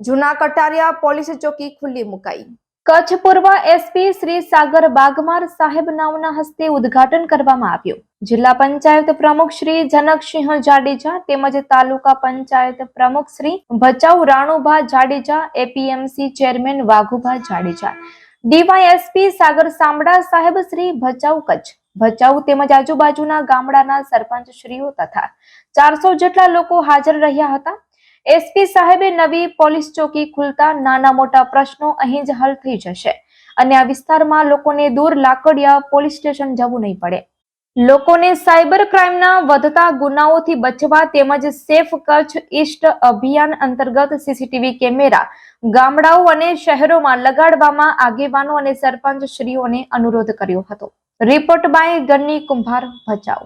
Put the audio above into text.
જૂના કટારિયા પોલીસ ચોકી ખુલ્લી મુકાઈ. કચ્છ પૂર્વ એસપી શ્રી સાગર બાગમાર સાહેબ નાવના હસ્તે ઉદ્ઘાટન કરવામાં આવ્યું. જિલ્લા પંચાયત પ્રમુખ શ્રી જનકસિંહ જાડેજા તેમજ તાલુકા પંચાયત પ્રમુખ Shri Bhachau Ranubha Jadeja, APMC chairman Vaghubha Jadeja, DYSP Sagar Sambada સાહેબ શ્રી ભચાઉ કચ્છ, ભચાઉ તેમજ આજુબાજુના ગામડાના સરપંચ શ્રીઓ તથા ચારસો જેટલા લોકો હાજર રહ્યા હતા. એસપી સાહેબે નવી પોલીસ ચોકી ખુલતા નાના મોટા પ્રશ્નો અહીં જ હલ થઈ જશે અને આ વિસ્તારમાં લોકોને દૂર લાકડિયા પોલીસ સ્ટેશન જવું નહીં પડે. લોકોને સાયબર ક્રાઇમના વધતા ગુનાઓથી બચવા તેમજ સેફ કચ્છ ઈસ્ટ અભિયાન અંતર્ગત સીસીટીવી કેમેરા ગામડાઓ અને શહેરોમાં લગાડવામાં આગેવાનો અને સરપંચ શ્રીઓને અનુરોધ કર્યો હતો. રિપોર્ટ બાય ગન્ની કુંભાર ભચાઉ.